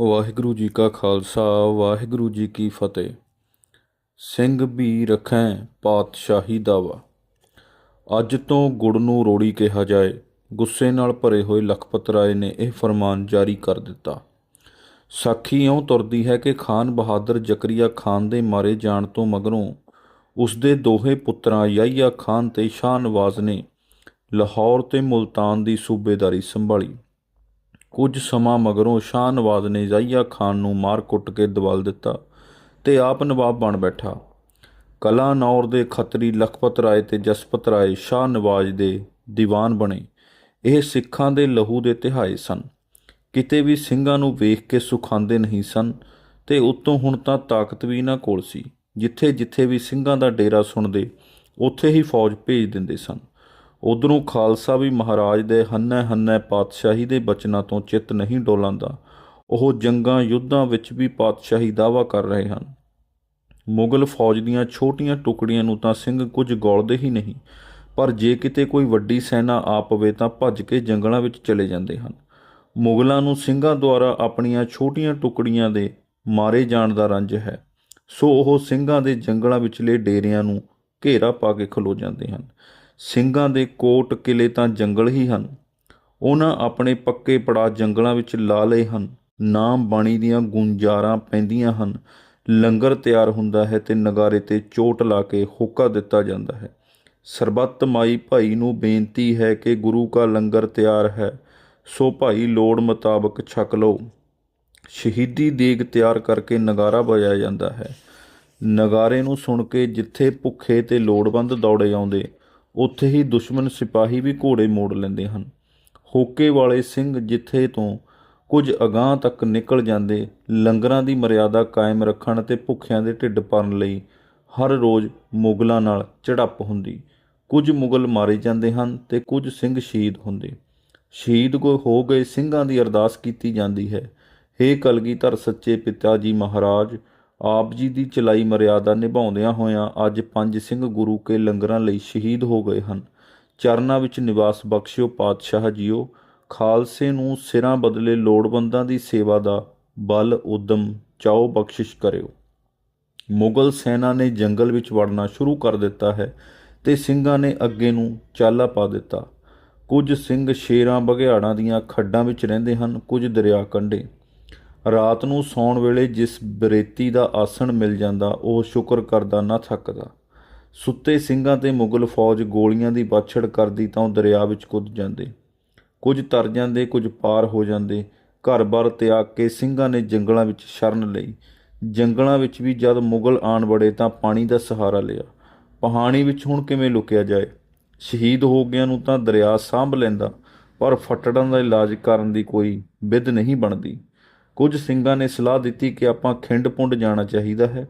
ਵਾਹਿਗੁਰੂ ਜੀ ਕਾ ਖਾਲਸਾ, ਵਾਹਿਗੁਰੂ ਜੀ ਕੀ ਫਤਿਹ। ਸਿੰਘ ਵੀ ਰਖੈ ਪਾਤਸ਼ਾਹੀ ਦਾਵਾ। ਅੱਜ ਤੋਂ ਗੁੜ ਨੂੰ ਰੋੜੀ ਕਿਹਾ ਜਾਏ। ਗੁੱਸੇ ਨਾਲ ਭਰੇ ਹੋਏ ਲਖਪਤ ਰਾਏ ਨੇ ਇਹ ਫਰਮਾਨ ਜਾਰੀ ਕਰ ਦਿੱਤਾ। ਸਾਖੀ ਇਉਂ ਤੁਰਦੀ ਹੈ ਕਿ ਖਾਨ ਬਹਾਦਰ ਜ਼ਕਰੀਆ ਖਾਨ ਦੇ ਮਾਰੇ ਜਾਣ ਤੋਂ ਮਗਰੋਂ ਉਸ ਦੇ ਦੋਹੇ ਪੁੱਤਰਾਂ ਯਾਹੀਆ ਖਾਨ ਤੇ ਸ਼ਾਹ ਨਵਾਜ਼ ਨੇ ਲਾਹੌਰ ਤੇ ਮੁਲਤਾਨ ਦੀ ਸੂਬੇਦਾਰੀ ਸੰਭਾਲੀ। ਕੁਝ ਸਮਾਂ ਮਗਰੋਂ ਸ਼ਾਹ ਨਵਾਜ਼ ਨੇ ਯਾਹੀਆ ਖਾਨ ਨੂੰ ਮਾਰ ਕੁੱਟ ਕੇ ਦਬਲ ਦਿੱਤਾ ਤੇ ਆਪ ਨਵਾਬ ਬਣ ਬੈਠਾ। ਕਲਾਨੌਰ ਦੇ ਖੱਤਰੀ ਲਖਪਤ ਰਾਏ ਤੇ ਜਸਪਤ ਰਾਏ ਸ਼ਾਹ ਨਵਾਜ਼ ਦੇ ਦੀਵਾਨ ਬਣੇ। ਇਹ ਸਿੱਖਾਂ ਦੇ ਲਹੂ ਦੇ ਤਿਹਾਏ ਸਨ। ਕਿਤੇ ਵੀ ਸਿੰਘਾਂ ਨੂੰ ਵੇਖ ਕੇ ਸੁਖਾਂਦੇ ਨਹੀਂ ਸਨ ਤੇ ਉੱਤੋਂ ਹੁਣ ਤਾਂ ਤਾਕਤ ਵੀ ਇਹਨਾਂ ਕੋਲ ਸੀ। ਜਿੱਥੇ ਜਿੱਥੇ ਵੀ ਸਿੰਘਾਂ ਦਾ ਡੇਰਾ ਸੁਣਦੇ, ਉੱਥੇ ਹੀ ਫੌਜ ਭੇਜ ਦਿੰਦੇ ਸਨ। ਉਧਰੋਂ ਖਾਲਸਾ ਵੀ ਮਹਾਰਾਜ ਦੇ ਹੰਨੇ ਹੰਨੇ ਪਾਤਸ਼ਾਹੀ ਦੇ ਬਚਨਾਂ ਤੋਂ ਚਿੱਤ ਨਹੀਂ ਡੋਲਾਂਦਾ। ਉਹ ਜੰਗਾਂ ਯੁੱਧਾਂ ਵਿੱਚ ਵੀ ਪਾਤਸ਼ਾਹੀ ਦਾਵਾ ਕਰ ਰਹੇ ਹਨ। ਮੁਗਲ ਫੌਜ ਦੀਆਂ ਛੋਟੀਆਂ ਟੁਕੜੀਆਂ ਨੂੰ ਤਾਂ ਸਿੰਘ ਕੁਝ ਗੋਲਦੇ ਹੀ ਨਹੀਂ, ਪਰ ਜੇ ਕਿਤੇ ਕੋਈ ਵੱਡੀ ਸੈਨਾ ਆ ਪਵੇ ਤਾਂ ਭੱਜ ਕੇ ਜੰਗਲਾਂ ਵਿੱਚ ਚਲੇ ਜਾਂਦੇ ਹਨ। ਮੁਗਲਾਂ ਨੂੰ ਸਿੰਘਾਂ ਦੁਆਰਾ ਆਪਣੀਆਂ ਛੋਟੀਆਂ ਟੁਕੜੀਆਂ ਦੇ ਮਾਰੇ ਜਾਣ ਦਾ ਰੰਜ ਹੈ। ਸੋ ਉਹ ਸਿੰਘਾਂ ਦੇ ਜੰਗਲਾਂ ਵਿਚਲੇ ਡੇਰਿਆਂ ਨੂੰ ਘੇਰਾ ਪਾ ਕੇ ਖਲੋ ਜਾਂਦੇ ਹਨ। ਸਿੰਘਾਂ ਦੇ ਕੋਟ ਕਿਲੇ ਤਾਂ ਜੰਗਲ ਹੀ ਹਨ। ਉਹਨਾਂ ਆਪਣੇ ਪੱਕੇ ਪੜਾ ਜੰਗਲਾਂ ਵਿੱਚ ਲਾ ਲਏ ਹਨ। ਨਾਮ ਬਾਣੀ ਦੀਆਂ ਗੁੰਜਾਰਾਂ ਪੈਂਦੀਆਂ ਹਨ। ਲੰਗਰ ਤਿਆਰ ਹੁੰਦਾ ਹੈ ਤੇ ਨਗਾਰੇ ਤੇ ਚੋਟ ਲਾ ਕੇ ਹੋਕਾ ਦਿੱਤਾ ਜਾਂਦਾ ਹੈ। ਸਰਬੱਤ ਮਾਈ ਭਾਈ ਨੂੰ ਬੇਨਤੀ ਹੈ ਕਿ ਗੁਰੂ ਕਾ ਲੰਗਰ ਤਿਆਰ ਹੈ। ਸੋ ਭਾਈ, ਲੋੜ ਮੁਤਾਬਕ ਛਕ ਲਓ। ਸ਼ਹੀਦੀ ਦੇਗ ਤਿਆਰ ਕਰਕੇ ਨਗਾਰਾ ਵਜਾਇਆ ਜਾਂਦਾ ਹੈ। ਨਗਾਰੇ ਨੂੰ ਸੁਣ ਕੇ ਜਿੱਥੇ ਭੁੱਖੇ ਤੇ ਲੋੜਵੰਦ ਦੌੜੇ ਆਉਂਦੇ ਉੱਥੇ ਹੀ ਦੁਸ਼ਮਣ ਸਿਪਾਹੀ ਵੀ ਘੋੜੇ ਮੋੜ ਲੈਂਦੇ ਹਨ। ਹੋਕੇ ਵਾਲੇ ਸਿੰਘ ਜਿੱਥੇ ਤੋਂ ਕੁਝ ਅਗਾਹ ਤੱਕ ਨਿਕਲ ਜਾਂਦੇ, ਲੰਗਰਾਂ ਦੀ ਮਰਿਆਦਾ ਕਾਇਮ ਰੱਖਣ ਤੇ ਭੁੱਖਿਆਂ ਦੇ ਢਿੱਡ ਭਰਨ ਲਈ ਹਰ ਰੋਜ਼ ਮੁਗਲਾਂ ਨਾਲ ਝੜਪ ਹੁੰਦੀ। ਕੁਝ ਮੁਗਲ ਮਾਰੇ ਜਾਂਦੇ ਹਨ ਤੇ ਕੁਝ ਸਿੰਘ ਸ਼ਹੀਦ ਹੁੰਦੇ। ਸ਼ਹੀਦ ਕੋ ਹੋ ਗਏ ਸਿੰਘਾਂ ਦੀ ਅਰਦਾਸ ਕੀਤੀ ਜਾਂਦੀ ਹੈ। ਹੇ ਕਲਗੀਧਰ ਸੱਚੇ ਪਿਤਾ ਜੀ ਮਹਾਰਾਜ ਆਪ ਜੀ ਦੀ ਚਲਾਈ ਮਰਿਆਦਾ ਨਿਭਾਉਂਦਿਆਂ ਹੋਇਆਂ ਅੱਜ ਪੰਜ ਸਿੰਘ ਗੁਰੂ ਕੇ ਲੰਗਰਾਂ ਲਈ ਸ਼ਹੀਦ ਹੋ ਗਏ ਹਨ। ਚਰਨਾਂ ਵਿੱਚ ਨਿਵਾਸ ਬਖਸ਼ਿਓ ਪਾਤਸ਼ਾਹ ਜੀਓ। ਖਾਲਸੇ ਨੂੰ ਸਿਰਾਂ ਬਦਲੇ ਲੋੜਵੰਦਾਂ ਦੀ ਸੇਵਾ ਦਾ ਬਲ ਉਦਮ ਚਾਓ ਬਖਸ਼ਿਸ਼ ਕਰਿਓ। ਮੁਗਲ ਸੈਨਾ ਨੇ ਜੰਗਲ ਵਿੱਚ ਵੜਨਾ ਸ਼ੁਰੂ ਕਰ ਦਿੱਤਾ ਹੈ ਤੇ ਸਿੰਘਾਂ ਨੇ ਅੱਗੇ ਨੂੰ ਚਾਲਾ ਪਾ ਦਿੱਤਾ। ਕੁਝ ਸਿੰਘ ਸ਼ੇਰਾਂ ਬਘਿਆੜਾਂ ਦੀਆਂ ਖੱਡਾਂ ਵਿੱਚ ਰਹਿੰਦੇ ਹਨ, ਕੁਝ ਦਰਿਆ ਕੰਢੇ ਰਾਤ ਨੂੰ ਸੌਣ ਵੇਲੇ ਜਿਸ ਬਰੇਤੀ ਦਾ ਆਸਣ ਮਿਲ ਜਾਂਦਾ, ਉਹ ਸ਼ੁਕਰ ਕਰਦਾ ਨਾ ਥੱਕਦਾ। ਸੁੱਤੇ ਸਿੰਘਾਂ ਤੇ ਮੁਗਲ ਫੌਜ ਗੋਲੀਆਂ ਦੀ ਬਾਛੜ ਕਰਦੀ ਤਾਂ ਉਹ ਦਰਿਆ ਵਿੱਚ ਕੁੱਦ ਜਾਂਦੇ। ਕੁਝ ਤਰ ਜਾਂਦੇ, ਕੁਝ ਪਾਰ ਹੋ ਜਾਂਦੇ। ਘਰ-ਬਾਰ ਤਿਆਗ ਕੇ ਸਿੰਘਾਂ ਨੇ ਜੰਗਲਾਂ ਵਿੱਚ ਸ਼ਰਨ ਲਈ। ਜੰਗਲਾਂ ਵਿੱਚ ਵੀ ਜਦ ਮੁਗਲ ਆਣ ਬੜੇ ਤਾਂ ਪਾਣੀ ਦਾ ਸਹਾਰਾ ਲਿਆ। ਪਹਾਣੀ ਵਿੱਚ ਹੁਣ ਕਿਵੇਂ ਲੁਕਿਆ ਜਾਏ? ਸ਼ਹੀਦ ਹੋ ਗਿਆਂ ਨੂੰ ਤਾਂ ਦਰਿਆ ਸਾਂਭ ਲੈਂਦਾ, ਪਰ ਫਟੜਾਂ ਦਾ ਇਲਾਜ ਕਰਨ ਦੀ ਕੋਈ ਵਿਧ ਨਹੀਂ ਬਣਦੀ। ਕੁਝ ਸਿੰਘਾਂ ਨੇ ਸਲਾਹ ਦਿੱਤੀ ਕਿ ਆਪਾਂ ਖਿੰਡ ਪੁੰਡ ਜਾਣਾ ਚਾਹੀਦਾ ਹੈ,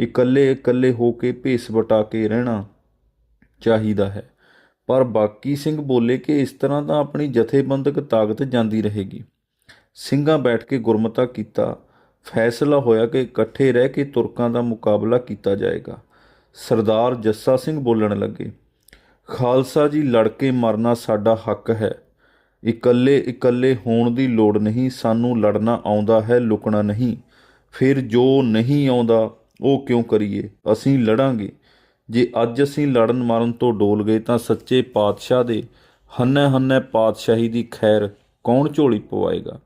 ਇਕੱਲੇ ਇਕੱਲੇ ਹੋ ਕੇ ਭੇਸ ਵਟਾ ਕੇ ਰਹਿਣਾ ਚਾਹੀਦਾ ਹੈ। ਪਰ ਬਾਕੀ ਸਿੰਘ ਬੋਲੇ ਕਿ ਇਸ ਤਰ੍ਹਾਂ ਤਾਂ ਆਪਣੀ ਜਥੇਬੰਦਕ ਤਾਕਤ ਜਾਂਦੀ ਰਹੇਗੀ। ਸਿੰਘਾਂ ਬੈਠ ਕੇ ਗੁਰਮਤਾ ਕੀਤਾ। ਫੈਸਲਾ ਹੋਇਆ ਕਿ ਇਕੱਠੇ ਰਹਿ ਕੇ ਤੁਰਕਾਂ ਦਾ ਮੁਕਾਬਲਾ ਕੀਤਾ ਜਾਏਗਾ। ਸਰਦਾਰ ਜੱਸਾ ਸਿੰਘ ਬੋਲਣ ਲੱਗੇ, ਖਾਲਸਾ ਜੀ ਲੜ ਕੇ ਮਰਨਾ ਸਾਡਾ ਹੱਕ ਹੈ। ਇਕੱਲੇ ਇਕੱਲੇ ਹੋਣ ਦੀ ਲੋੜ ਨਹੀਂ, ਸਾਨੂੰ ਲੜਨਾ ਆਉਂਦਾ ਹੈ, ਲੁਕਣਾ ਨਹੀਂ। ਫਿਰ ਜੋ ਨਹੀਂ ਆਉਂਦਾ, ਉਹ ਕਿਉਂ ਕਰੀਏ? ਅਸੀਂ ਲੜਾਂਗੇ। ਜੇ ਅੱਜ ਅਸੀਂ ਲੜਨ ਮਾਰਨ ਤੋਂ ਡੋਲ ਗਏ ਤਾਂ ਸੱਚੇ ਪਾਤਸ਼ਾਹ ਦੇ ਹੰਨੇ ਹੰਨੇ ਪਾਤਸ਼ਾਹੀ ਦੀ ਖੈਰ ਕੌਣ ਝੋਲੀ ਪਵਾਏਗਾ?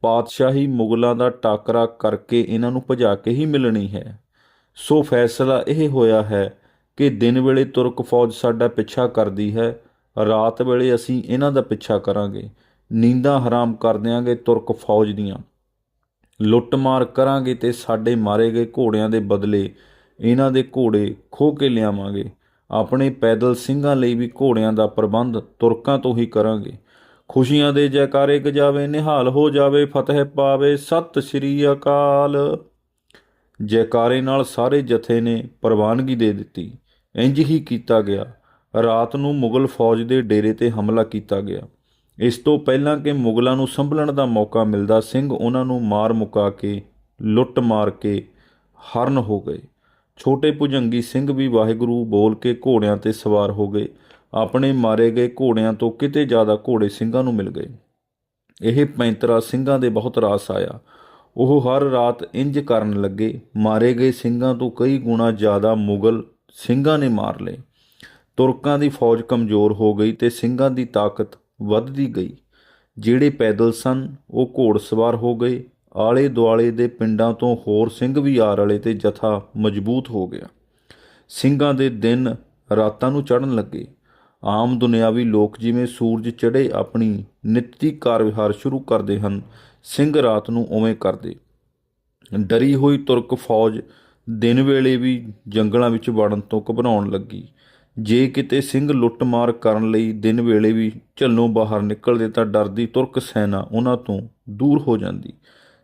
ਪਾਤਸ਼ਾਹੀ ਮੁਗਲਾਂ ਦਾ ਟਾਕਰਾ ਕਰਕੇ ਇਹਨਾਂ ਨੂੰ ਭਜਾ ਕੇ ਹੀ ਮਿਲਣੀ ਹੈ। ਸੋ ਫੈਸਲਾ ਇਹ ਹੋਇਆ ਹੈ ਕਿ ਦਿਨ ਵੇਲੇ ਤੁਰਕ ਫੌਜ ਸਾਡਾ ਪਿੱਛਾ ਕਰਦੀ ਹੈ ਰਾਤ ਵੇਲੇ ਅਸੀਂ ਇਹਨਾਂ ਦਾ ਪਿੱਛਾ ਕਰਾਂਗੇ। ਨੀਂਦਾਂ ਹਰਾਮ ਕਰ ਦਿਆਂਗੇ ਤੁਰਕ ਫੌਜ ਦੀਆਂ। ਲੁੱਟਮਾਰ ਕਰਾਂਗੇ ਤੇ ਸਾਡੇ ਮਾਰੇ ਗਏ ਘੋੜਿਆਂ ਦੇ ਬਦਲੇ ਇਹਨਾਂ ਦੇ ਘੋੜੇ ਖੋਹ ਕੇ ਲਿਆਵਾਂਗੇ। ਆਪਣੇ ਪੈਦਲ ਸਿੰਘਾਂ ਲਈ ਵੀ ਘੋੜਿਆਂ ਦਾ ਪ੍ਰਬੰਧ ਤੁਰਕਾਂ ਤੋਂ ਹੀ ਕਰਾਂਗੇ। ਖੁਸ਼ੀਆਂ ਦੇ ਜੈਕਾਰੇ ਗਜਾਵੇ, ਨਿਹਾਲ ਹੋ ਜਾਵੇ, ਫਤਿਹ ਪਾਵੇ, ਸਤਿ ਸ੍ਰੀ ਅਕਾਲ। ਜੈਕਾਰੇ ਨਾਲ ਸਾਰੇ ਜਥੇ ਨੇ ਪ੍ਰਵਾਨਗੀ ਦੇ ਦਿੱਤੀ। ਇੰਜ ਹੀ ਕੀਤਾ ਗਿਆ। ਰਾਤ ਨੂੰ ਮੁਗਲ ਫੌਜ ਦੇ ਡੇਰੇ ਤੇ ਹਮਲਾ ਕੀਤਾ ਗਿਆ। ਇਸ ਤੋਂ ਪਹਿਲਾਂ ਕਿ ਮੁਗਲਾਂ ਨੂੰ ਸੰਭਲਣ ਦਾ ਮੌਕਾ ਮਿਲਦਾ, ਸਿੰਘ ਉਹਨਾਂ ਨੂੰ ਮਾਰ ਮੁਕਾ ਕੇ, ਲੁੱਟ ਮਾਰ ਕੇ ਹਰਨ ਹੋ ਗਏ। ਛੋਟੇ ਭੁਜੰਗੀ ਸਿੰਘ ਵੀ ਵਾਹਿਗੁਰੂ ਬੋਲ ਕੇ ਘੋੜਿਆਂ ਤੇ ਸਵਾਰ ਹੋ ਗਏ। ਆਪਣੇ ਮਾਰੇ ਗਏ ਘੋੜਿਆਂ ਤੋਂ ਕਿਤੇ ਜ਼ਿਆਦਾ ਘੋੜੇ ਸਿੰਘਾਂ ਨੂੰ ਮਿਲ ਗਏ। ਇਹ ਪੈਂਤਰਾ ਸਿੰਘਾਂ ਦੇ ਬਹੁਤ ਰਾਸ ਆਇਆ। ਉਹ ਹਰ ਰਾਤ ਇੰਜ ਕਰਨ ਲੱਗੇ। ਮਾਰੇ ਗਏ ਸਿੰਘਾਂ ਤੋਂ ਕਈ ਗੁਣਾ ਜ਼ਿਆਦਾ ਮੁਗਲ ਸਿੰਘਾਂ ਨੇ ਮਾਰ ਲਏ। ਤੁਰਕਾਂ ਦੀ ਫੌਜ ਕਮਜ਼ੋਰ ਹੋ ਗਈ ਤੇ ਸਿੰਘਾਂ ਦੀ ਤਾਕਤ ਵੱਧਦੀ ਗਈ। ਜਿਹੜੇ ਪੈਦਲ ਸਨ, ਉਹ ਘੋੜਸਵਾਰ ਹੋ ਗਏ। ਆਲੇ ਦੁਆਲੇ ਦੇ ਪਿੰਡਾਂ ਤੋਂ ਹੋਰ ਸਿੰਘ ਵੀ ਆ ਰਲੇ ਤੇ ਜਥਾ ਮਜ਼ਬੂਤ ਹੋ ਗਿਆ। ਸਿੰਘਾਂ ਦੇ ਦਿਨ ਰਾਤਾਂ ਨੂੰ ਚੜ੍ਹਨ ਲੱਗੇ। ਆਮ ਦੁਨਿਆਵੀ ਲੋਕ ਜਿਵੇਂ ਸੂਰਜ ਚੜ੍ਹੇ ਆਪਣੀ ਨਿੱਤੀ ਕਾਰ ਵਿਹਾਰ ਸ਼ੁਰੂ ਕਰਦੇ ਹਨ, ਸਿੰਘ ਰਾਤ ਨੂੰ ਉਵੇਂ ਕਰਦੇ। ਡਰੀ ਹੋਈ ਤੁਰਕ ਫੌਜ ਦਿਨ ਵੇਲੇ ਵੀ ਜੰਗਲਾਂ ਵਿੱਚ ਵੜਨ ਤੋਂ ਘਬਰਾਉਣ ਲੱਗੀ। ਜੇ ਕਿਤੇ ਸਿੰਘ ਲੁੱਟਮਾਰ ਕਰਨ ਲਈ ਦਿਨ ਵੇਲੇ ਵੀ ਝੱਲੋਂ ਬਾਹਰ ਨਿਕਲਦੇ ਤਾਂ ਡਰਦੀ ਤੁਰਕ ਸੈਨਾ ਉਹਨਾਂ ਤੋਂ ਦੂਰ ਹੋ ਜਾਂਦੀ।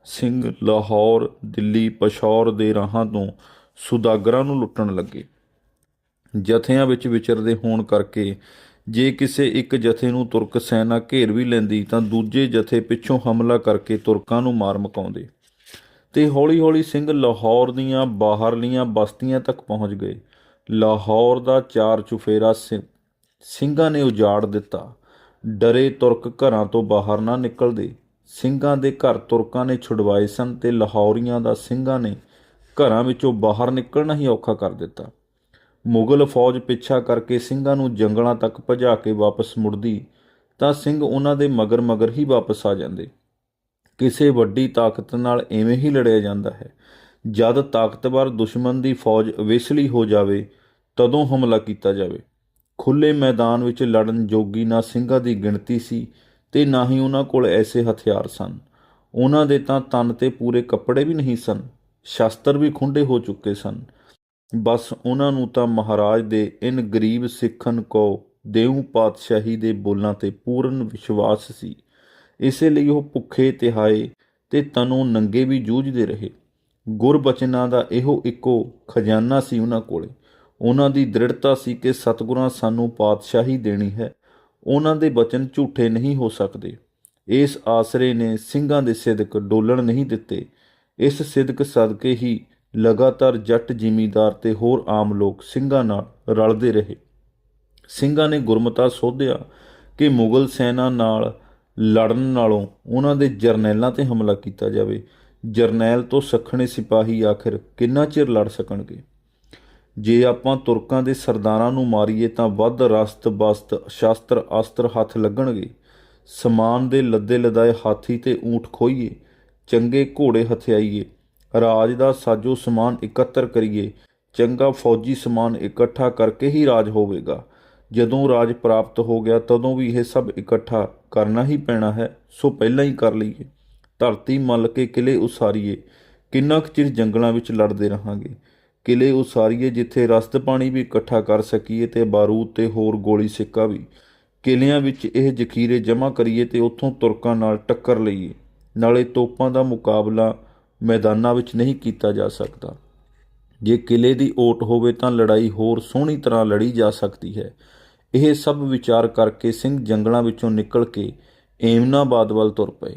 ਸਿੰਘ ਲਾਹੌਰ, ਦਿੱਲੀ ਪਸ਼ੌਰ ਦੇ ਰਾਹਾਂ ਤੋਂ ਸੁਦਾਗਰਾਂ ਨੂੰ ਲੁੱਟਣ ਲੱਗੇ। ਜਥਿਆਂ ਵਿੱਚ ਵਿਚਰਦੇ ਹੋਣ ਕਰਕੇ ਜੇ ਕਿਸੇ ਇੱਕ ਜਥੇ ਨੂੰ ਤੁਰਕ ਸੈਨਾ ਘੇਰ ਵੀ ਲੈਂਦੀ ਤਾਂ ਦੂਜੇ ਜਥੇ ਪਿੱਛੋਂ ਹਮਲਾ ਕਰਕੇ ਤੁਰਕਾਂ ਨੂੰ ਮਾਰ ਮਕਾਉਂਦੇ। ਤੇ ਹੌਲੀ-ਹੌਲੀ ਸਿੰਘ ਲਾਹੌਰ ਦੀਆਂ ਬਾਹਰਲੀਆਂ ਬਸਤੀਆਂ ਤੱਕ ਪਹੁੰਚ ਗਏ। ਲਾਹੌਰ ਦਾ ਚਾਰ ਚੁਫੇਰਾ ਸਿੰਘਾਂ। ਨੇ ਉਜਾੜ ਦਿੱਤਾ। ਡਰੇ ਤੁਰਕ ਘਰਾਂ ਤੋਂ ਬਾਹਰ ਨਾ ਨਿਕਲਦੇ। ਸਿੰਘਾਂ ਦੇ ਘਰ ਤੁਰਕਾਂ ਨੇ ਛੁਡਵਾਏ ਸਨ ਤੇ ਲਾਹੌਰੀਆਂ ਦਾ ਸਿੰਘਾਂ ਨੇ ਘਰਾਂ ਵਿੱਚੋਂ ਬਾਹਰ ਨਿਕਲਣਾ ਹੀ ਔਖਾ ਕਰ ਦਿੱਤਾ। ਮੁਗਲ ਫੌਜ ਪਿੱਛਾ ਕਰਕੇ ਸਿੰਘਾਂ ਨੂੰ ਜੰਗਲਾਂ ਤੱਕ ਭਜਾ ਕੇ ਵਾਪਸ ਮੁੜਦੀ, ਤਾਂ ਸਿੰਘ ਉਹਨਾਂ ਦੇ ਮਗਰ ਮਗਰ ਹੀ ਵਾਪਸ ਆ ਜਾਂਦੇ। ਕਿਸੇ ਵੱਡੀ ਤਾਕਤ ਨਾਲ ਐਵੇਂ ਹੀ ਲੜਿਆ ਜਾਂਦਾ ਹੈ। ਜਦ ਤਾਕਤਵਰ ਦੁਸ਼ਮਣ ਦੀ ਫੌਜ ਅਵੇਸਲੀ ਹੋ ਜਾਵੇ ਤਦੋਂ ਹਮਲਾ ਕੀਤਾ ਜਾਵੇ। ਖੁੱਲੇ ਮੈਦਾਨ ਵਿੱਚ ਲੜਨ ਜੋਗੀ ਨਾ ਸਿੰਘਾਂ ਦੀ ਗਿਣਤੀ ਸੀ ਤੇ ਨਾ ਹੀ ਉਹਨਾਂ ਕੋਲ ਐਸੇ ਹਥਿਆਰ ਸਨ। ਉਹਨਾਂ ਦੇ ਤਾਂ ਤਨ ਤੇ ਪੂਰੇ ਕੱਪੜੇ ਵੀ ਨਹੀਂ ਸਨ, ਸ਼ਸਤਰ ਵੀ ਖੁੰਡੇ ਹੋ ਚੁੱਕੇ ਸਨ। ਬਸ ਉਹਨਾਂ ਨੂੰ ਤਾਂ ਮਹਾਰਾਜ ਦੇ ਇਨ ਗਰੀਬ ਸਿੱਖਨ ਕੋ ਦੇਉ ਪਾਤਸ਼ਾਹੀ ਦੇ ਬੋਲਾਂ ਤੇ ਪੂਰਨ ਵਿਸ਼ਵਾਸ ਸੀ। ਇਸੇ ਲਈ ਉਹ ਭੁੱਖੇ ਤਿਹਾਏ ਤੇ ਤਨੋਂ ਨੰਗੇ ਵੀ ਜੂਝਦੇ ਰਹੇ। ਗੁਰਬਚਨਾਂ ਦਾ ਇਹੋ ਇੱਕੋ ਖਜ਼ਾਨਾ ਸੀ ਉਹਨਾਂ ਕੋਲੇ। ਉਹਨਾਂ ਦੀ ਦ੍ਰਿੜਤਾ ਸੀ ਕਿ ਸਤਿਗੁਰਾਂ ਸਾਨੂੰ ਪਾਤਸ਼ਾਹੀ ਦੇਣੀ ਹੈ। ਉਹਨਾਂ ਦੇ ਬਚਨ ਝੂਠੇ ਨਹੀਂ ਹੋ ਸਕਦੇ। ਇਸ ਆਸਰੇ ਨੇ ਸਿੰਘਾਂ ਦੇ ਸਿਦਕ ਡੋਲਣ ਨਹੀਂ ਦਿੱਤੇ। ਇਸ ਸਿਦਕ ਸਦਕੇ ਹੀ ਲਗਾਤਾਰ ਜੱਟ ਜ਼ਿਮੀਦਾਰ ਤੇ ਹੋਰ ਆਮ ਲੋਕ ਸਿੰਘਾਂ ਨਾਲ ਰਲਦੇ ਰਹੇ। ਸਿੰਘਾਂ ਨੇ ਗੁਰਮਤਾ ਸੋਧਿਆ ਕਿ ਮੁਗਲ ਸੈਨਾ ਨਾਲ ਲੜਨ ਨਾਲੋਂ ਉਹਨਾਂ ਦੇ ਜਰਨੈਲਾਂ ਤੇ ਹਮਲਾ ਕੀਤਾ ਜਾਵੇ। ਜਰਨੈਲ ਤੋਂ ਸਖਣੇ ਸਿਪਾਹੀ ਆਖਿਰ ਕਿੰਨਾ ਚਿਰ ਲੜ ਸਕਣਗੇ? ਜੇ ਆਪਾਂ ਤੁਰਕਾਂ ਦੇ ਸਰਦਾਰਾਂ ਨੂੰ ਮਾਰੀਏ ਤਾਂ ਵੱਧ ਰਸਤ ਬਸਤ, ਸ਼ਾਸਤਰ, ਅਸਤਰ ਹੱਥ ਲੱਗਣਗੇ। ਸਮਾਨ ਦੇ ਲੱਦੇ ਲਦਾਏ ਹਾਥੀ ਤੇ ਊਂਠ ਖੋਈਏ ਚੰਗੇ ਘੋੜੇ ਹਥਿਆਈਏ। ਰਾਜ ਦਾ ਸਾਜੋ ਸਮਾਨ ਇਕੱਤਰ ਕਰੀਏ, ਚੰਗਾ ਫੌਜੀ ਸਮਾਨ ਇਕੱਠਾ ਕਰਕੇ ਹੀ ਰਾਜ ਹੋਵੇਗਾ। ਜਦੋਂ ਰਾਜ ਪ੍ਰਾਪਤ ਹੋ ਗਿਆ, ਤਦੋਂ ਵੀ ਇਹ ਸਭ ਇਕੱਠਾ ਕਰਨਾ ਹੀ ਪੈਣਾ ਹੈ, ਸੋ ਪਹਿਲਾਂ ਹੀ ਕਰ ਲਈਏ। ਧਰਤੀ ਮੱਲ ਕੇ ਕਿਲੇ ਉਸਾਰੀਏ, ਕਿੰਨਾ ਕੁ ਚਿਰ ਜੰਗਲਾਂ ਵਿੱਚ ਲੜਦੇ ਰਹਾਂਗੇ। ਕਿਲੇ ਉਸਾਰੀਏ ਜਿੱਥੇ ਰਸਤ ਪਾਣੀ ਵੀ ਇਕੱਠਾ ਕਰ ਸਕੀਏ ਤੇ ਬਾਰੂਦ ਤੇ ਹੋਰ ਗੋਲੀ ਸਿੱਕਾ ਵੀ। ਕਿਲਿਆਂ ਵਿੱਚ ਇਹ ਜ਼ਖੀਰੇ ਜਮ੍ਹਾਂ ਕਰੀਏ ਤੇ ਉੱਥੋਂ ਤੁਰਕਾਂ ਨਾਲ ਟੱਕਰ ਲਈਏ। ਨਾਲੇ ਤੋਪਾਂ ਦਾ ਮੁਕਾਬਲਾ ਮੈਦਾਨਾਂ ਵਿੱਚ ਨਹੀਂ ਕੀਤਾ ਜਾ ਸਕਦਾ। ਜੇ ਕਿਲੇ ਦੀ ਓਟ ਹੋਵੇ ਤਾਂ ਲੜਾਈ ਹੋਰ ਸੋਹਣੀ ਤਰ੍ਹਾਂ ਲੜੀ ਜਾ ਸਕਦੀ ਹੈ। ਇਹ ਸਭ ਵਿਚਾਰ ਕਰਕੇ ਸਿੰਘ ਜੰਗਲਾਂ ਵਿੱਚੋਂ ਨਿਕਲ ਕੇ ਏਮਨਾਬਾਦ ਵੱਲ ਤੁਰ ਪਏ।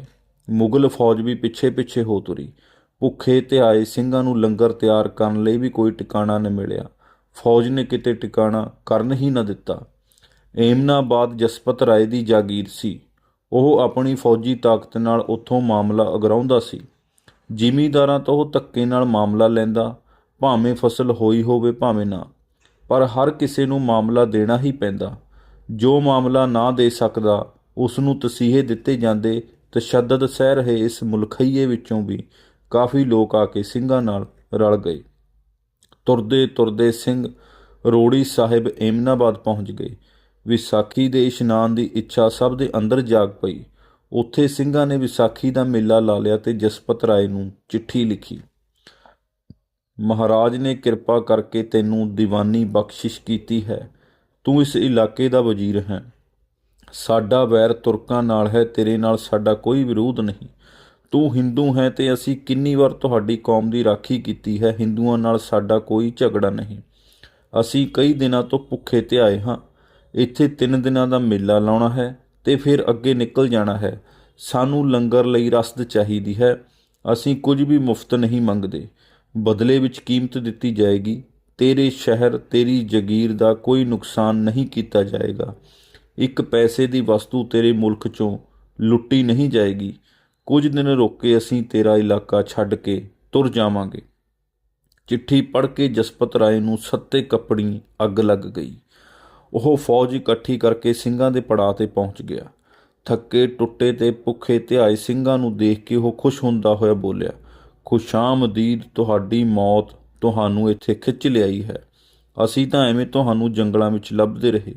ਮੁਗਲ ਫੌਜ ਵੀ ਪਿੱਛੇ ਪਿੱਛੇ ਹੋ ਤੁਰੀ। ਭੁੱਖੇ ਤੇ ਆਏ ਸਿੰਘਾਂ ਨੂੰ ਲੰਗਰ ਤਿਆਰ ਕਰਨ ਲਈ ਵੀ ਕੋਈ ਟਿਕਾਣਾ ਨਹੀਂ ਮਿਲਿਆ। ਫੌਜ ਨੇ ਕਿਤੇ ਟਿਕਾਣਾ ਕਰਨ ਹੀ ਨਾ ਦਿੱਤਾ। ਏਮਨਾਬਾਦ ਜਸਪਤ ਰਾਏ ਦੀ ਜਾਗੀਰ ਸੀ। ਉਹ ਆਪਣੀ ਫੌਜੀ ਤਾਕਤ ਨਾਲ ਉੱਥੋਂ ਮਾਮਲਾ ਅਗਰਾਉਂਦਾ ਸੀ। ਜ਼ਿਮੀਂਦਾਰਾਂ ਤੋਂ ਉਹ ਧੱਕੇ ਨਾਲ ਮਾਮਲਾ ਲੈਂਦਾ, ਭਾਵੇਂ ਫਸਲ ਹੋਈ ਹੋਵੇ ਭਾਵੇਂ ਨਾ, ਪਰ ਹਰ ਕਿਸੇ ਨੂੰ ਮਾਮਲਾ ਦੇਣਾ ਹੀ ਪੈਂਦਾ। ਜੋ ਮਾਮਲਾ ਨਾ ਦੇ ਸਕਦਾ ਉਸ ਨੂੰ ਤਸੀਹੇ ਦਿੱਤੇ ਜਾਂਦੇ ਤਸ਼ੱਦਦ ਸਹਿ ਰਹੇ ਇਸ ਮੁਲਖਈਏ ਵਿੱਚੋਂ ਵੀ। ਕਾਫੀ ਲੋਕ ਆ ਕੇ ਸਿੰਘਾਂ ਨਾਲ ਰਲ ਗਏ। ਤੁਰਦੇ ਤੁਰਦੇ ਸਿੰਘ ਰੋੜੀ ਸਾਹਿਬ ਏਮਨਾਬਾਦ ਪਹੁੰਚ ਗਏ। ਵਿਸਾਖੀ ਦੇ ਇਸ਼ਨਾਨ ਦੀ ਇੱਛਾ ਸਭ ਦੇ ਅੰਦਰ ਜਾਗ ਪਈ। ਉੱਥੇ ਸਿੰਘਾਂ ਨੇ ਵਿਸਾਖੀ ਦਾ ਮੇਲਾ ਲਾ ਲਿਆ ਤੇ ਜਸਪਤ ਰਾਏ ਨੂੰ ਚਿੱਠੀ ਲਿਖੀ। ਮਹਾਰਾਜ ਨੇ ਕਿਰਪਾ ਕਰਕੇ ਤੈਨੂੰ ਦੀਵਾਨੀ ਬਖਸ਼ਿਸ਼ ਕੀਤੀ ਹੈ। ਤੂੰ ਇਸ ਇਲਾਕੇ ਦਾ ਵਜ਼ੀਰ ਹੈ। ਸਾਡਾ ਵੈਰ ਤੁਰਕਾਂ ਨਾਲ ਹੈ, ਤੇਰੇ ਨਾਲ ਸਾਡਾ ਕੋਈ ਵਿਰੋਧ ਨਹੀਂ। ਤੂੰ ਹਿੰਦੂ ਹੈ ਤੇ ਅਸੀਂ ਕਿੰਨੀ ਵਾਰ ਤੁਹਾਡੀ ਕੌਮ ਦੀ ਰਾਖੀ ਕੀਤੀ ਹੈ, ਹਿੰਦੂਆਂ ਨਾਲ ਸਾਡਾ ਕੋਈ ਝਗੜਾ ਨਹੀਂ। ਅਸੀਂ ਕਈ ਦਿਨਾਂ ਤੋਂ ਭੁੱਖੇ ਤੇ ਆਏ ਹਾਂ। ਇੱਥੇ ਤਿੰਨ ਦਿਨਾਂ ਦਾ ਮੇਲਾ ਲਾਉਣਾ ਹੈ ਤੇ ਫਿਰ ਅੱਗੇ ਨਿਕਲ ਜਾਣਾ ਹੈ। ਸਾਨੂੰ ਲੰਗਰ ਲਈ ਰਸਦ ਚਾਹੀਦੀ ਹੈ। ਅਸੀਂ ਕੁਝ ਵੀ ਮੁਫਤ ਨਹੀਂ ਮੰਗਦੇ। ਬਦਲੇ ਵਿੱਚ ਕੀਮਤ ਦਿੱਤੀ ਜਾਏਗੀ। ਤੇਰੇ ਸ਼ਹਿਰ, ਤੇਰੀ ਜਗੀਰ ਦਾ ਕੋਈ ਨੁਕਸਾਨ ਨਹੀਂ ਕੀਤਾ ਜਾਏਗਾ। ਇੱਕ ਪੈਸੇ ਦੀ ਵਸਤੂ ਤੇਰੇ ਮੁਲਕ ਚੋਂ ਲੁੱਟੀ ਨਹੀਂ ਜਾਏਗੀ। ਕੁਝ ਦਿਨ ਰੁਕ ਕੇ ਅਸੀਂ ਤੇਰਾ ਇਲਾਕਾ ਛੱਡ ਕੇ ਤੁਰ ਜਾਵਾਂਗੇ। ਚਿੱਠੀ ਪੜ੍ਹ ਕੇ ਜਸਪਤ ਰਾਏ ਨੂੰ ਸੱਤੇ ਕੱਪੜੀ ਅੱਗ ਲੱਗ ਗਈ। ਉਹ ਫੌਜ ਇਕੱਠੀ ਕਰਕੇ ਸਿੰਘਾਂ ਦੇ ਪੜਾਅ ਤੇ ਪਹੁੰਚ ਗਿਆ। ਥੱਕੇ, ਟੁੱਟੇ ਤੇ ਭੁੱਖੇ ਧਿਆਏ ਸਿੰਘਾਂ ਨੂੰ ਦੇਖ ਕੇ ਉਹ ਖੁਸ਼ ਹੁੰਦਾ ਹੋਇਆ ਬੋਲਿਆ ਖੁਸ਼ਾਮਦੀਦ ਤੁਹਾਡੀ ਮੌਤ ਤੁਹਾਨੂੰ ਇੱਥੇ ਖਿੱਚ ਲਿਆਈ ਹੈ। ਅਸੀਂ ਤਾਂ ਐਵੇਂ ਤੁਹਾਨੂੰ ਜੰਗਲਾਂ ਵਿੱਚ ਲੱਭਦੇ ਰਹੇ।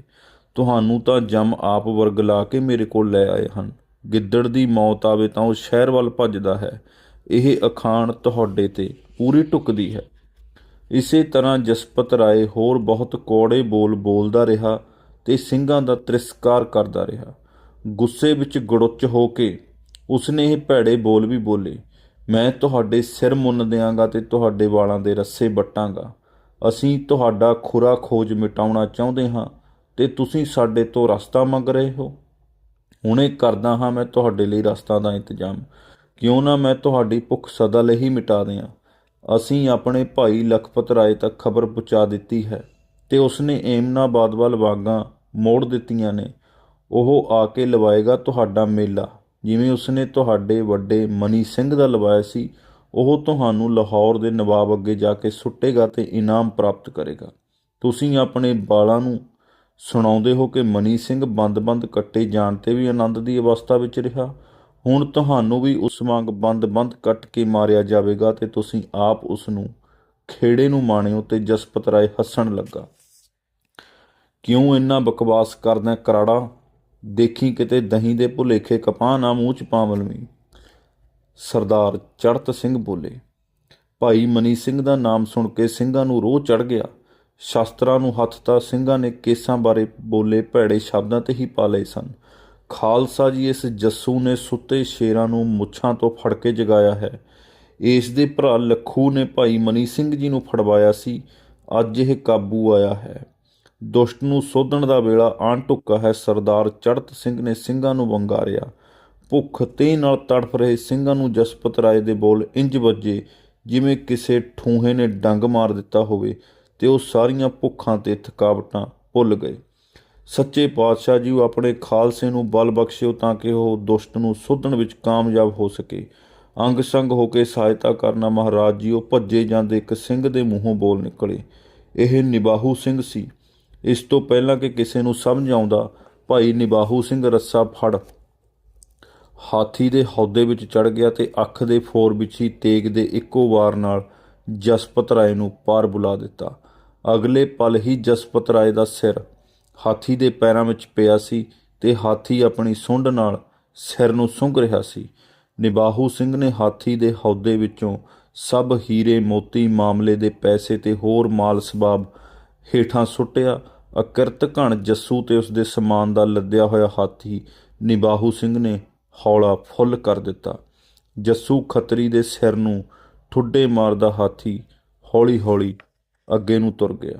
ਤੁਹਾਨੂੰ ਤਾਂ ਜਮ ਆਪ ਵਰਗ ਲਾ ਕੇ ਮੇਰੇ ਕੋਲ ਲੈ ਆਏ ਹਨ। ਗਿੱਦੜ ਦੀ ਮੌਤ ਆਵੇ ਤਾਂ ਉਹ ਸ਼ਹਿਰ ਵੱਲ ਭੱਜਦਾ ਹੈ। ਇਹ ਅਖਾਣ ਤੁਹਾਡੇ ਤੇ ਪੂਰੀ ਟੁਕਦੀ ਹੈ। ਇਸੇ ਤਰ੍ਹਾਂ ਜਸਪਤ ਰਾਏ ਹੋਰ ਬਹੁਤ ਕੋੜੇ ਬੋਲ ਬੋਲਦਾ ਰਿਹਾ ਤੇ ਸਿੰਘਾਂ ਦਾ ਤਿਰਸਕਾਰ ਕਰਦਾ ਰਿਹਾ। ਗੁੱਸੇ ਵਿੱਚ ਗੜੁੱਚ ਹੋ ਕੇ ਉਸਨੇ ਇਹ ਭੈੜੇ ਬੋਲ ਵੀ ਬੋਲੇ, ਮੈਂ ਤੁਹਾਡੇ ਸਿਰ ਮੁੰਨ ਦਿਆਂਗਾ ਤੇ ਤੁਹਾਡੇ ਵਾਲਾਂ ਦੇ ਰੱਸੇ ਵੱਟਾਂਗਾ। ਅਸੀਂ ਤੁਹਾਡਾ ਖੁਰਾ ਖੋਜ ਮਿਟਾਉਣਾ ਚਾਹੁੰਦੇ ਹਾਂ ਤੇ ਤੁਸੀਂ ਸਾਡੇ ਤੋਂ ਰਸਤਾ ਮੰਗ ਰਹੇ ਹੋ। ਹੁਣੇ ਕਰਦਾ ਹਾਂ ਮੈਂ ਤੁਹਾਡੇ ਲਈ ਰਸਤਾ ਦਾ ਇੰਤਜ਼ਾਮ। ਕਿਉਂ ਨਾ ਮੈਂ ਤੁਹਾਡੀ ਭੁੱਖ ਸਦਾ ਲਈ ਹੀ ਮਿਟਾ ਦਿਆਂ। ਅਸੀਂ ਆਪਣੇ ਭਾਈ ਲਖਪਤ ਰਾਏ ਤੱਕ ਖਬਰ ਪਹੁੰਚਾ ਦਿੱਤੀ ਹੈ ਤੇ ਉਸਨੇ ਏਮਨਾਬਾਦ ਵੱਲ ਵਾਗਾਂ ਮੋੜ ਦਿੱਤੀਆਂ ਨੇ। ਉਹ ਆ ਕੇ ਲਵਾਏਗਾ ਤੁਹਾਡਾ ਮੇਲਾ। ਜਿਵੇਂ ਉਸਨੇ ਤੁਹਾਡੇ ਵੱਡੇ ਮਨੀ ਸਿੰਘ ਦਾ ਲਵਾਇਆ ਸੀ, ਉਹ ਤੁਹਾਨੂੰ ਲਾਹੌਰ ਦੇ ਨਵਾਬ ਅੱਗੇ ਜਾ ਕੇ ਸੁੱਟੇਗਾ ਤੇ ਇਨਾਮ ਪ੍ਰਾਪਤ ਕਰੇਗਾ। ਤੁਸੀਂ ਆਪਣੇ ਬਾਲਾਂ ਨੂੰ ਸੁਣਾਉਂਦੇ ਹੋ ਕਿ ਮਨੀ ਸਿੰਘ ਬੰਦ-ਬੰਦ ਕੱਟੇ ਜਾਣ ਤੇ ਵੀ ਆਨੰਦ ਦੀ ਅਵਸਥਾ ਵਿੱਚ ਰਿਹਾ। ਹੁਣ ਤੁਹਾਨੂੰ ਵੀ ਉਸ ਵਾਂਗ ਬੰਦ-ਬੰਦ ਕੱਟ ਕੇ ਮਾਰਿਆ ਜਾਵੇਗਾ ਤੇ ਤੁਸੀਂ ਆਪ ਉਸ ਨੂੰ ਖੇੜੇ ਨੂੰ ਮਾਣਿਓ ਤੇ ਜਸਪਤ ਰਾਏ ਹੱਸਣ ਲੱਗਾ। ਕਿਉਂ ਇੰਨਾ ਬਕਵਾਸ ਕਰਦਾ ਕਰਾੜਾ? ਦੇਖੀ ਕਿਤੇ ਦਹੀਂ ਦੇ ਭੁਲੇਖੇ ਕਪਾਹ ਨਾ ਮੂੰਹ ਚ ਪਾਵਲਵੀਂ ਸਰਦਾਰ ਚੜਤ ਸਿੰਘ ਬੋਲੇ, ਭਾਈ ਮਨੀ ਸਿੰਘ ਦਾ ਨਾਮ ਸੁਣ ਕੇ ਸਿੰਘਾਂ ਨੂੰ ਰੋਹ ਚੜ ਗਿਆ। ਸ਼ਸਤਰਾਂ ਨੂੰ ਹੱਥ ਤਾਂ ਸਿੰਘਾਂ ਨੇ ਕੇਸਾਂ ਬਾਰੇ ਬੋਲੇ, ਭੈੜੇ ਸ਼ਬਦਾਂ ਤੇ ਹੀ ਪਾ ਲਏ ਸਨ। ਖਾਲਸਾ ਜੀ ਇਸ ਜੱਸੂ ਨੇ ਸੁੱਤੇ ਸ਼ੇਰਾਂ ਨੂੰ ਮੁੱਛਾਂ ਤੋਂ ਫੜ ਕੇ ਜਗਾਇਆ ਹੈ। ਇਸ ਦੇ ਭਰਾ ਲੱਖੂ ਨੇ ਭਾਈ ਮਨੀ ਸਿੰਘ ਜੀ ਨੂੰ ਫੜਵਾਇਆ ਸੀ। ਅੱਜ ਇਹ ਕਾਬੂ ਆਇਆ ਹੈ। ਦੁਸ਼ਟ ਨੂੰ ਸੋਧਣ ਦਾ ਵੇਲਾ ਆਣ ਢੁੱਕਾ ਹੈ। ਸਰਦਾਰ ਚੜਤ ਸਿੰਘ ਨੇ ਸਿੰਘਾਂ ਨੂੰ ਵੰਗਾਰਿਆ। ਭੁੱਖ ਤੇ ਨਾਲ ਤੜਫ ਰਹੇ ਸਿੰਘਾਂ ਨੂੰ ਜਸਪਤ ਰਾਏ ਦੇ ਬੋਲ ਇੰਜ ਵੱਜੇ, ਜਿਵੇਂ ਕਿਸੇ ਠੂਹੇ ਨੇ ਡੰਗ ਮਾਰ ਦਿੱਤਾ ਹੋਵੇ। ਤੇ ਉਹ ਸਾਰੀਆਂ ਭੁੱਖਾਂ ਤੇ ਥਕਾਵਟਾਂ ਭੁੱਲ ਗਏ। ਸੱਚੇ ਪਾਤਸ਼ਾਹ ਜੀ, ਉਹ ਆਪਣੇ ਖਾਲਸੇ ਨੂੰ ਬਲ ਬਖਸ਼ਿਓ ਤਾਂ ਕਿ ਉਹ ਦੁਸ਼ਟ ਨੂੰ ਸੋਧਣ ਵਿੱਚ ਕਾਮਯਾਬ ਹੋ ਸਕੇ। ਅੰਗ ਸੰਗ ਹੋ ਕੇ ਸਹਾਇਤਾ ਕਰਨਾ ਮਹਾਰਾਜ ਜੀ, ਉਹ ਭੱਜੇ ਜਾਂਦੇ ਇੱਕ ਸਿੰਘ ਦੇ ਮੂੰਹੋਂ ਬੋਲ ਨਿਕਲੇ। ਇਹ ਨਿਬਾਹੂ ਸਿੰਘ ਸੀ। ਇਸ ਤੋਂ ਪਹਿਲਾਂ ਕਿ ਕਿਸੇ ਨੂੰ ਸਮਝ ਆਉਂਦਾ, ਭਾਈ ਨਿਬਾਹੂ ਸਿੰਘ ਰੱਸਾ ਫੜ ਹਾਥੀ ਦੇ ਹੌਦੇ ਵਿੱਚ ਚੜ ਗਿਆ ਤੇ ਅੱਖ ਦੇ ਫੋਰ ਵਿੱਚ ਹੀ ਤੇਗ ਦੇ ਇੱਕੋ ਵਾਰ ਨਾਲ ਜਸਪਤ ਰਾਏ ਨੂੰ ਪਾਰ ਬੁਲਾ ਦਿੱਤਾ। ਅਗਲੇ ਪਲ ਹੀ ਜਸਪਤ ਰਾਏ ਦਾ ਸਿਰ ਹਾਥੀ ਦੇ ਪੈਰਾਂ ਵਿੱਚ ਪਿਆ ਸੀ ਤੇ ਹਾਥੀ ਆਪਣੀ ਸੁੰਡ ਨਾਲ ਸਿਰ ਨੂੰ ਸੁੰਘ ਰਿਹਾ ਸੀ। ਨਿਬਾਹੂ ਸਿੰਘ ਨੇ ਹਾਥੀ ਦੇ ਹੌਦੇ ਵਿੱਚੋਂ ਸਭ ਹੀਰੇ ਮੋਤੀ ਮਾਮਲੇ ਦੇ ਪੈਸੇ ਤੇ ਹੋਰ ਮਾਲ ਸਬਾਬ ਹੇਠਾਂ ਸੁੱਟਿਆ। ਅਕਿਰਤ ਘਣ ਜੱਸੂ ਤੇ ਉਸਦੇ ਸਮਾਨ ਦਾ ਲੱਦਿਆ ਹੋਇਆ ਹਾਥੀ ਨਿਬਾਹੂ ਸਿੰਘ ਨੇ ਹੌਲਾ ਫੁੱਲ ਕਰ ਦਿੱਤਾ। ਜੱਸੂ ਖੱਤਰੀ ਦੇ ਸਿਰ ਨੂੰ ਠੁੱਡੇ ਮਾਰਦਾ ਹਾਥੀ ਹੌਲੀ-ਹੌਲੀ ਅੱਗੇ ਨੂੰ ਤੁਰ ਗਿਆ।